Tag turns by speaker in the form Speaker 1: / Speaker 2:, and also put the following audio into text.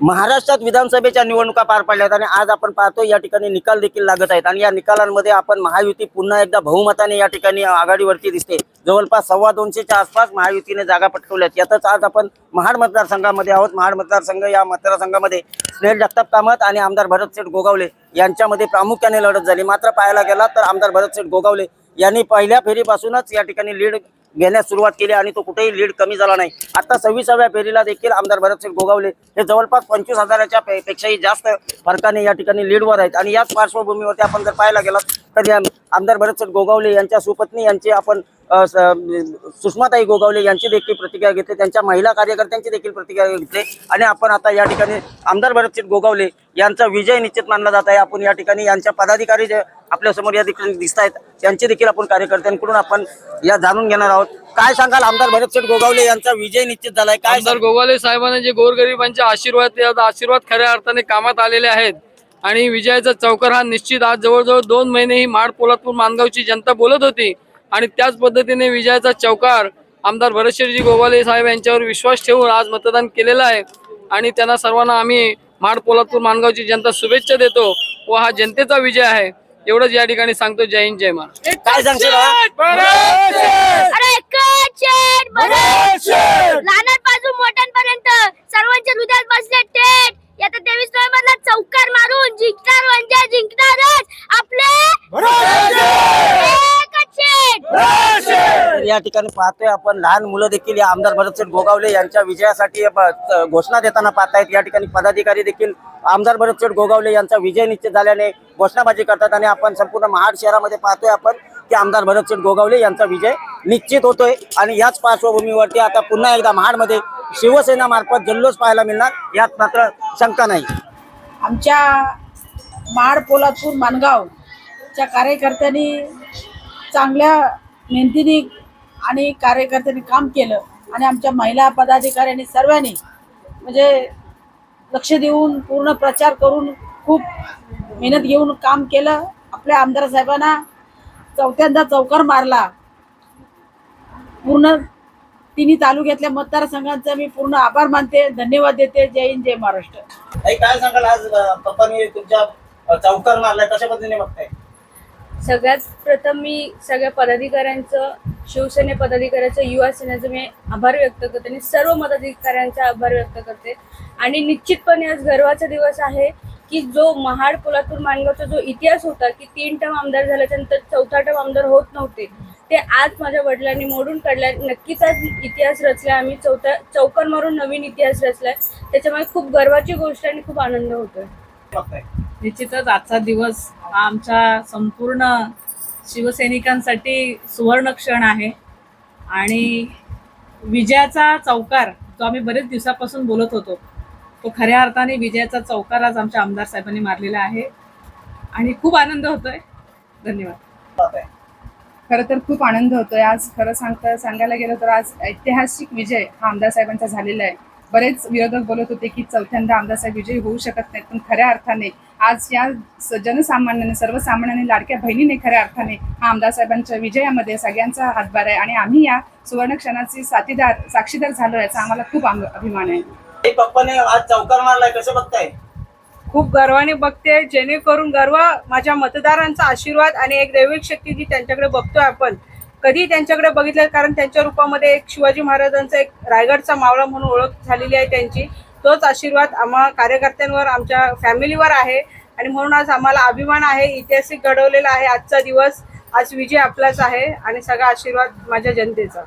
Speaker 1: महाराष्ट्रात विधानसभेच्या निवडणुका पार पडल्यात आणि आज आपण पाहतो या ठिकाणी निकाल देखील लागत आहेत. आणि या निकालांमध्ये आपण महायुती पुन्हा एकदा बहुमताने या ठिकाणी आघाडीवरती दिसते. जवळपास सव्वा दोनशेच्या आसपास महायुतीने जागा पटकवल्यात यातच आज आपण महाड मतदारसंघामध्ये आहोत. महाड मतदारसंघ या मतदारसंघामध्ये स्नेहल जगताप कामत आणि आमदार भरतशेठ गोगावले यांच्यामध्ये प्रामुख्याने लढत झाली. मात्र पाहायला गेला तर आमदार भरतशेठ गोगावले यांनी पहिल्या फेरीपासूनच या ठिकाणी लीड घेण्यास सुरुवात केली आणि तो कुठेही लीड कमी झाला नाही. आता सव्वीसाव्या फेरीला देखील आमदार भरतसिंग गोगावले हे जवळपास पंचवीस हजाराच्या पेक्षाही जास्त फरकाने या ठिकाणी लीडवर आहेत. आणि याच पार्श्वभूमीवरती आपण जर पाहायला गेलात तर या आमदार भरतसिंग गोगावले यांच्या सुपत्नी यांची आपण स- सुषमाताई गोगावले यांची देखील प्रतिक्रिया घेतली. त्यांच्या महिला कार्यकर्त्यांची देखील प्रतिक्रिया घेतली. आणि आपण आता या ठिकाणी आमदार भरतसिंग गोगावले यांचा विजय निश्चित मानला जात आहे. आपण या ठिकाणी यांच्या पदाधिकारी जे आपल्यासमोर या ठिकाणी दिसत आहेत त्यांचे देखील आपण कार्यकर्त्यांकडून आपण या जाणून घेणार आहोत. काय सांगाल आमदार भरतशेठ गोगावले यांचा विजय निश्चित झालाय? काय
Speaker 2: आमदार गोगाले साहेबांना जे गोरगरिबांचे आशीर्वाद आशीर्वाद खऱ्या अर्थाने कामात आलेले आहेत आणि विजयाचा चौकार हा निश्चित. आज जवळजवळ दोन महिने ही माड पोलादपूर मानगावची जनता बोलत होती आणि त्याच पद्धतीने विजयाचा चौकार आमदार भरतशेठजी गोगाले साहेब यांच्यावर विश्वास ठेवून आज मतदान केलेलं आहे. आणि त्यांना सर्वांना आम्ही माड पोलादपूर मानगावची जनता शुभेच्छा देतो. व हा जनतेचा विजय आहे. एवढंच या ठिकाणी सांगतो. जय हिंद जय महाराज
Speaker 1: काय सांगशील या ठिकाणी पाहतोय आपण. लहान मुलं देखील या आमदार भरतसेठ गोगावले यांच्या विजयासाठी घोषणा देताना पाहतायत. या ठिकाणी पदाधिकारी देखील आमदार भरतशेठ गोगावले यांचा विजय निश्चित झाल्याने घोषणाबाजी करतात आणि आपण संपूर्ण महाड शहरामध्ये पाहतोय आपण की आमदार भरतशेठ गोगावले यांचा विजय निश्चित होतोय. आणि याच पार्श्वभूमीवरती आता पुन्हा एकदा महाडमध्ये शिवसेना मार्फत जल्लोष पाहायला मिळणार यात मात्र शंका नाही.
Speaker 3: आमच्या माड पोलादपूर मानगावच्या कार्यकर्त्यांनी चांगल्या मेहनतीने आणि कार्यकर्त्यांनी काम केलं आणि आमच्या महिला पदाधिकाऱ्यांनी सर्वांनी म्हणजे लक्ष देऊन पूर्ण प्रचार करून खूप मेहनत घेऊन काम केलं. आपल्या आमदार साहेबांना चौथ्यांदा चौकार मारला. पूर्ण तिन्ही तालुक्यातल्या मतदारसंघांचा मी पूर्ण आभार मानते. धन्यवाद देते. जय हिंद जय महाराष्ट्र.
Speaker 1: ताई, काय सांगाल आज पप्पांनी तुमच्या चौकार मारला कशा पद्धतीने बघताय?
Speaker 4: सगळ्यात प्रथम मी सगळ्या पदाधिकाऱ्यांचं शिवसेने पदाधिकाऱ्याचं युवा सेनेचं मी आभार व्यक्त करते आणि सर्व मताधिकाऱ्यांचा आभार व्यक्त करते. आणि निश्चितपणे आज गर्वाचा दिवस आहे की जो महाड पोलादपूर मानगावचा जो इतिहास होता की तीन टर्म आमदार झाल्याच्यानंतर चौथा टर्म आमदार होत नव्हते ते आज माझ्या वडिलांनी मोडून काढल्या. नक्कीच आज इतिहास रचला आम्ही. चौथा चौकार मारून नवीन इतिहास रचलाय. त्याच्यामुळे खूप गर्वाची गोष्ट आणि खूप आनंद होतोय.
Speaker 5: निश्चितच आजचा दिवस आमच्या संपूर्ण शिवसैनिकांसाठी सुवर्ण क्षण आहे. आणि विजयाचा चौकार जो आम्ही बरेच दिवसापासून बोलत होतो तो खऱ्या अर्थाने विजयाचा चौकार आज आमच्या आमदार साहेबांनी मारलेला आहे. आणि खूप आनंद होतोय. धन्यवाद.
Speaker 6: खरं तर खूप आनंद होतोय. आज खरं सांगता सांगायला गेलं तर आज ऐतिहासिक विजय हा आमदार साहेबांचा झालेला आहे. बरेच विरोधक बोलत होते की चौथ्यांदा आमदार साहेब विजयी होऊ शकत नाहीत पण खऱ्या अर्थाने आज या जनसामान्याने सर्वसामान्याने लाडक्या बहिणीने खऱ्या अर्थाने हा आमदार साहेबांच्या विजयामध्ये सगळ्यांचा हातभार आहे आणि आम्ही या सुवर्ण क्षणाचे साथीदार साक्षीदार झालो याचा आम्हाला खूप आम- अभिमान आहे.
Speaker 1: ताई, पप्पाने आज चौकार मारलाय कसं बघताय?
Speaker 7: खूप गर्वाने बघते जेणेकरून गर्व माझ्या मतदारांचा आशीर्वाद आणि एक दैविक शक्ती जी त्यांच्याकडे बघतोय आपण कधी त्यांच्याकडे बघितलं कारण त्यांच्या रूपामध्ये एक शिवाजी महाराजांचा एक रायगडचा मावळा म्हणून ओळख झालेली आहे त्यांची. तोच आशीर्वाद आम्हा कार्यकर्त्यांवर आमच्या फॅमिलीवर आहे. आणि म्हणून आज आम्हाला अभिमान आहे ऐतिहासिक घडवलेला आहे आजचा दिवस. आज विजय आपलाच आहे आणि सगळा आशीर्वाद माझ्या जनतेचा.